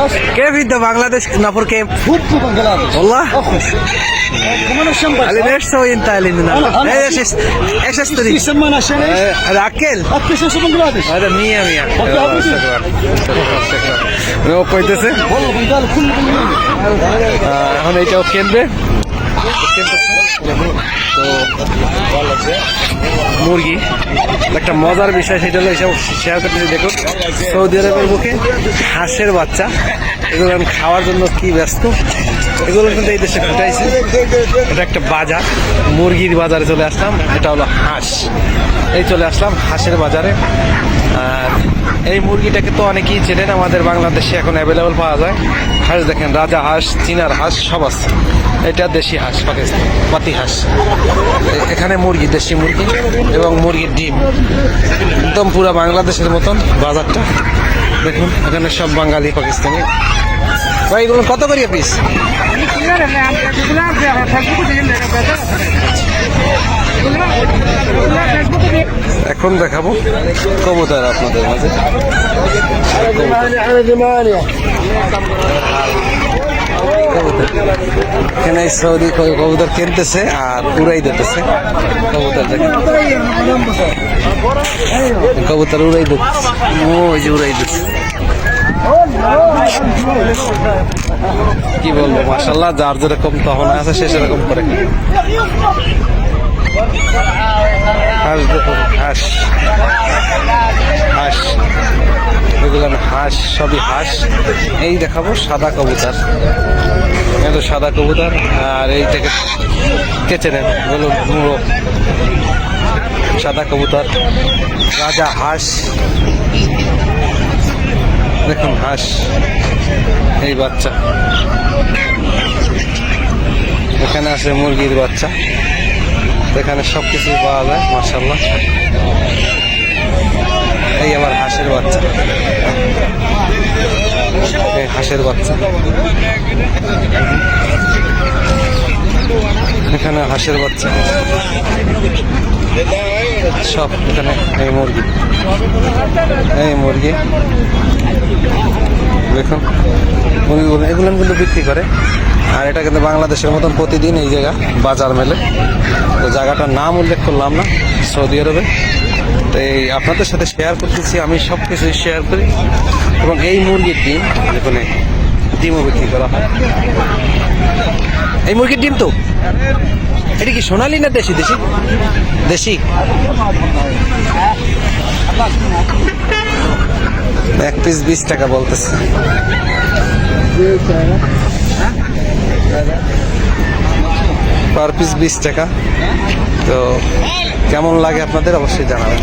خلاص كيف انت بنغلاديش نفر كيف؟ فوق في بنجلاديش والله؟ اخش كمان الشمبر علي ليش سوي انت اللي أنا- أنا- ايش ايش اشتري؟ يسمونه عشان ايش؟ آه، هذا عكل اكل شو بنجلاديش هذا 100 100 أوكي، أوكي. شكرا شكرا شكرا ও কইতেছে والله بنجال كله بنجلاديش আহ, এখন এইটাও কিনবে তো মুরগি একটা মজার বিষয় সেটা হলো এসব শেয়ার করতে দেখুন সৌদি আরবের মুখে হাঁসের বাচ্চা এগুলো এখন খাওয়ার জন্য কি ব্যস্ত? এগুলো কিন্তু এই দেশে ফুটাইছে। এটা একটা বাজার। মুরগির বাজারে চলে আসলাম। এটা হলো হাঁস। এই চলে আসলাম হাঁসের বাজারে। আর এই মুরগিটাকে তো অনেকেই চেনেন, আমাদের বাংলাদেশে এখন অ্যাভেলেবল পাওয়া যায়। হাঁস দেখেন, রাজা হাঁস, চীনার হাঁস, সব আছে। এটা দেশি হাঁস, পাকিস্তান, পাতি হাঁস। এখানে মুরগি, দেশি মুরগি এবং মুরগির ডিম। একদম পুরো বাংলাদেশের মতন বাজারটা। দেখুন, এখানে সব বাঙালি, পাকিস্তানি। ভাই, এগুলো কত করিয়া পিস এখন দেখাবো কবুতর আপনাদের মাঝে। এখানে সৌদি কবুতর কিনতেছে আর উড়াই দিতেছে। কবুতর কবুতর উড়াই দিতেছে ও যে উড়াই দিচ্ছে। কি বলব মাসাল্লাহ যার যেরকম তখন আছে সে সেরকম করে হাঁস দেখুন, হাঁস। হাঁস। এগুলো হাঁস, সবই হাঁস। এই দেখাবো সাদা কবুতর। এই তো সাদা কবুতর, আর এইটাকে কেচে নেন মুড়ো। সাদা কবুতর, রাজা হাঁস। দেখুন হাঁস, এই বাচ্চা। এখানে আছে মুরগির বাচ্চা। এখানে সব কিছু পাওয়া যায় মার্শাল্লাহ এই আমার হাঁসের বাচ্চা। হাঁসের বাচ্চা। এখানে হাঁসের বাচ্চা। সব এখানে এই মুরগি। এই মুরগি। দেখুন, মুরগিগুলো, এগুলো কিন্তু বিক্রি করে। আর এটা কিন্তু বাংলাদেশের মতন প্রতিদিন এই জায়গা, বাজার মেলে। তো জায়গাটার নাম উল্লেখ করলাম না, সৌদি আরবে। তো এই আপনাদের সাথে শেয়ার করতেছি, আমি সব কিছুই শেয়ার করি। এবং এই মুরগির ডিম, দেখুন ডিমও বিক্রি করা হয়। এই মুরগির ডিম তো? এটা কি সোনালি না দেশি দেশি? দেশি। এক পিস বিশ টাকা বলতেছে। পার পিস বিশ টাকা। তো কেমন লাগে আপনাদের অবশ্যই জানাবেন।